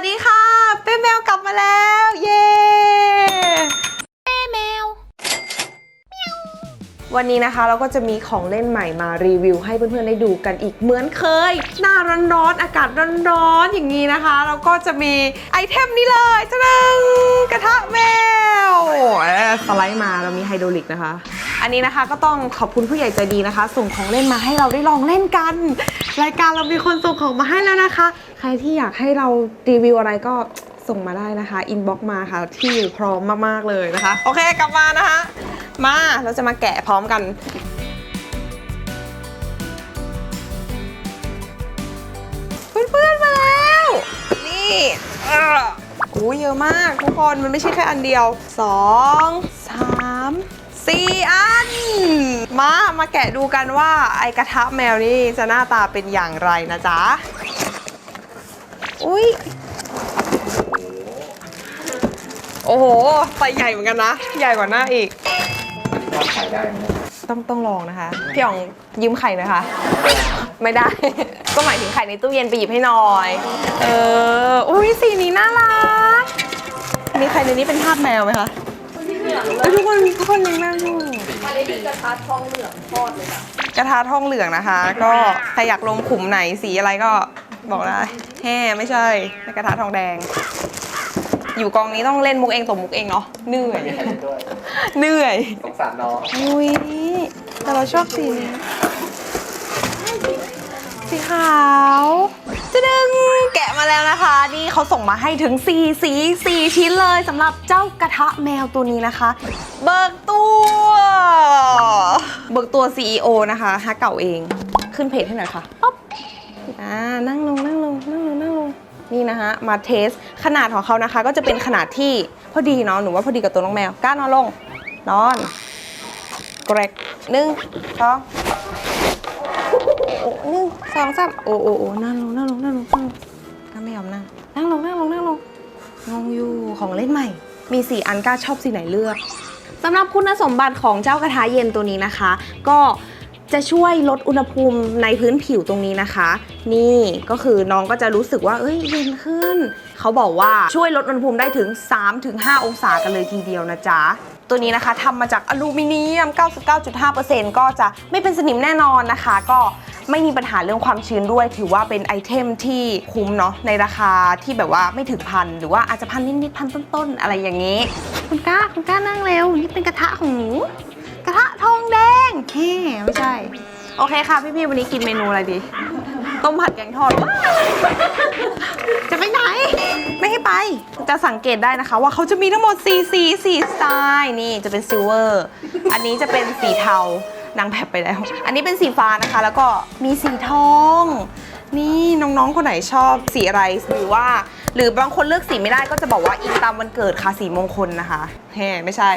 วัสดีค่ะ เป้แมวกลับมาแล้ว เย้เป้แมว วันนี้นะคะเราก็จะมีของเล่นใหม่มารีวิว ให้เพื่อนๆได้ดูกันอีกเหมือนเคย หน้าร้อนๆอากาศร้อนๆอย่างนี้นะคะแล้วก็จะมีไอเทมนี้เลยจ้านึงกระทะแมวเอ้ยสไลด์มาเรามีไฮโดรลิกนะคะ อันนี้นะคะก็ต้องขอบคุณผู้ใหญ่ใจดีนะคะ ส่งของเล่นมาให้เราได้ลองเล่นกัน รายการเรามีคนส่งของมาให้แล้วนะคะ ใครที่อยากให้เรารีวิวอะไรก็ส่งมาได้นะคะอินบ็อกมาค่ะที่อยู่พร้อมมากๆเลยนะคะ โอเคกลับมานะคะ มาเราจะมาแกะพร้อมกันเพื่อนๆมาแล้ว นี่อออู้เยอะมากทุกคนมันไม่ใช่แค่อันเดียว 2 3 4อัน มา มาแกะดูกันว่าไอกระทะแมวนี่จะหน้าตาเป็นอย่างไรนะจ๊ะ อุ้ยโอ้โหไซส์ใหญ่เหมือนกันนะ ใหญ่กว่าหน้าอีกต้องต้องลองนะคะ พี่อ๋องยืมไข่หนะคะ ไม่ได้ ก็หมายถึงไข่ในตู้เย็นไปหยิบให้หน่อย เออ อุ้ยสีนี้น่ารัก มีใครในนี้เป็นทาสแมวไหมคะ เอ้ยทุกคนทุกคนยังนั่งอยู่กระทะทองเหลืองทอดเลยกระทะทองเหลืองนะคะ ก็ใครอยากลงขุมไหนสีอะไรก็บอกได้แฮ่ไม่ใช่ไม่กระทะทองแดง อยู่กองนี้ต้องเล่นมุกเองตบมุกเองเนาะเหนื่อยเหนื่อยสงสารน้องอุ้ยแต่เราชอบสีนี้สีขาว จะดึงแกะมาแล้วนะคะ นี่เขาส่งมาให้ถึง 4 สี 4 ชิ้นเลยสำหรับเจ้ากระทะแมวตัวนี้นะคะ เบิกตัวเบิกตัว CEO นะคะฮะเก่าเอง ขึ้นเพจให้หน่อยค่ะป๊อปอ่านั่งลงนั่งลงนั่งลงนั่งลงนี่นะคะมาเทสขนาดของเขานะคะ ก็จะเป็นขนาดที่พอดีเนาะหนูว่าพอดีกับตัวน้องแมวกล้านอนลงนอนกรกหนึ่งสองโอ้หนึ่งส องสามโอ้โอ้โอ้นั่งลงนั่งลงนั่งลงนั่งลงก็ไม่ยอมนั่งนั่งลงนั่งลงนั่งลงงงอยู่ของเล่นใหม่ มีสี่อันกล้าชอบสีไหนเลือกสำหรับคุณสมบัติของเจ้ากระทะเย็นตัวนี้นะคะ ก็ จะช่วยลดอุณหภูมิในพื้นผิวตรงนี้นะคะ นี่ก็คือน้องก็จะรู้สึกว่า เอ้ยเย็นขึ้น เขาบอกว่าช่วยลดอุณหภูมิได้ถึง 3-5 องศากันเลยทีเดียวนะจ๊ะตัวนี้นะคะทำมาจากอลูมิเนียม 99.5%ก็จะไม่เป็นสนิมแน่นอนนะคะ ก็ไม่มีปัญหาเรื่องความชื้นด้วย ถือว่าเป็นไอเทมที่คุ้มเนาะในราคาที่แบบว่าไม่ถึงพัน หรือว่าอาจจะพันนิดๆพันต้นๆ อะไรอย่างนี้ คุณก้าคุณก้านั่งเร็วนี่เป็นกระทะของหนู ดงแค่ไม่ใช่ โอเคค่ะพี่ๆวันนี้กินเมนูอะไรดี ต้มผัดแกงทอด จะไปไหน ไม่ให้ไป จะสังเกตได้นะคะ ว่าเขาจะมีทั้งหมด4สี4สไตล์นี่จะเป็นซิลเวอร์ อันนี้จะเป็นสีเทานางแบบไปแล้ว อันนี้เป็นสีฟ้านะคะ แล้วก็มีสีทอง นี่น้องๆคนไหนชอบสีอะไรหรือว่า หรือบางคนเลือกสีไม่ได้ก็จะบอกว่าอิงตามวันเกิดค่ะสีมงคลนะคะแฮ่ไม่ใช่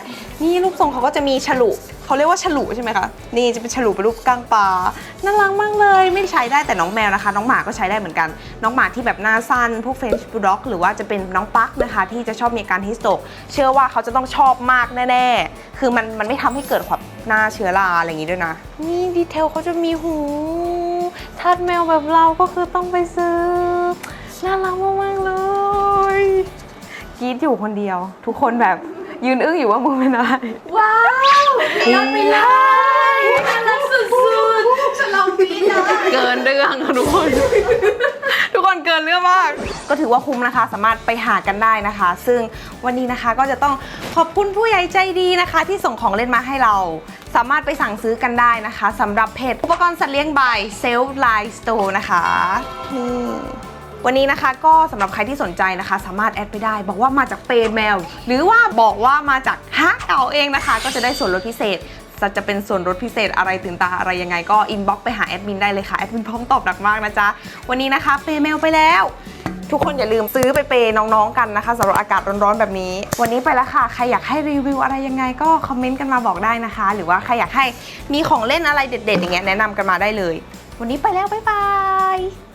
นี่รูปทรงเขาก็จะมีฉลุเขาเรียกว่าฉลุใช่ไหมคะนี่จะเป็นฉลุเป็นรูปก้างปลาน่ารักมากเลย ไม่ใช้ได้แต่น้องแมวนะคะ น้องหมาก็ใช้ได้เหมือนกัน น้องหมาที่แบบหน้าสั้นพวกเฟรนช์บูลด็อกหรือว่าจะเป็นน้องปักนะคะ ที่จะชอบมีการฮิสโตกเชื่อว่าเขาจะต้องชอบมากแน่ๆ คือมันมันไม่ทำให้เกิดความหน้าเชื้อราอะไรอย่างงี้ด้วยนะ นี่ดีเทลเขาจะมีหูทัดแมวแบบเราก็คือต้องไปซื้อน่ารักมาก กรีดอยู่คนเดียว ทุกคนแบบยืนอึ้งอยู่ว่ามึงเป็นอะไร ว้าวยอดไปเลยน่ารักสุดๆฉันลองปีดนะเกินเรื่องอะทุกคน ทุกคนเกินเรื่องมาก ก็ถือว่าคุ้มนะคะ สามารถไปหากันได้นะคะ ซึ่งวันนี้นะคะก็จะต้องขอบคุณผู้ใหญ่ใจดีนะคะ ที่ส่งของเล่นมาให้เรา สามารถไปสั่งซื้อกันได้นะคะสำหรับเพจอุปกรณ์สัตว์เลี้ยง by Self Line Store นะคะนี่ วันนี้นะคะก็สำหรับใครที่สนใจนะคะ สามารถแอดไปได้ บอกว่ามาจากเปย์แมว หรือว่าบอกว่ามาจากฮักเก่าเองนะคะ ก็จะได้ส่วนลดพิเศษจะจะเป็นส่วนลดพิเศษอะไรตื่นตาอะไรยังไงก็อินบ็อกไปหาแอดมินได้เลยค่ะแอดมินพร้อมตอบหนักมากนะจ๊ะวันนี้นะคะเปย์เมลไปแล้ว ทุกคนอย่าลืมซื้อไปเปย์น้องๆกันนะคะสำหรับอากาศร้อนๆแบบนี้ วันนี้ไปแล้วค่ะใครอยากให้รีวิวอะไรยังไงก็คอมเมนต์กันมาบอกได้นะคะ หรือว่าใครอยากให้มีของเล่นอะไรเด็ด ๆ อย่างเงี้ยแนะนำกันมาได้เลย วันนี้ไปแล้วบ๊ายบาย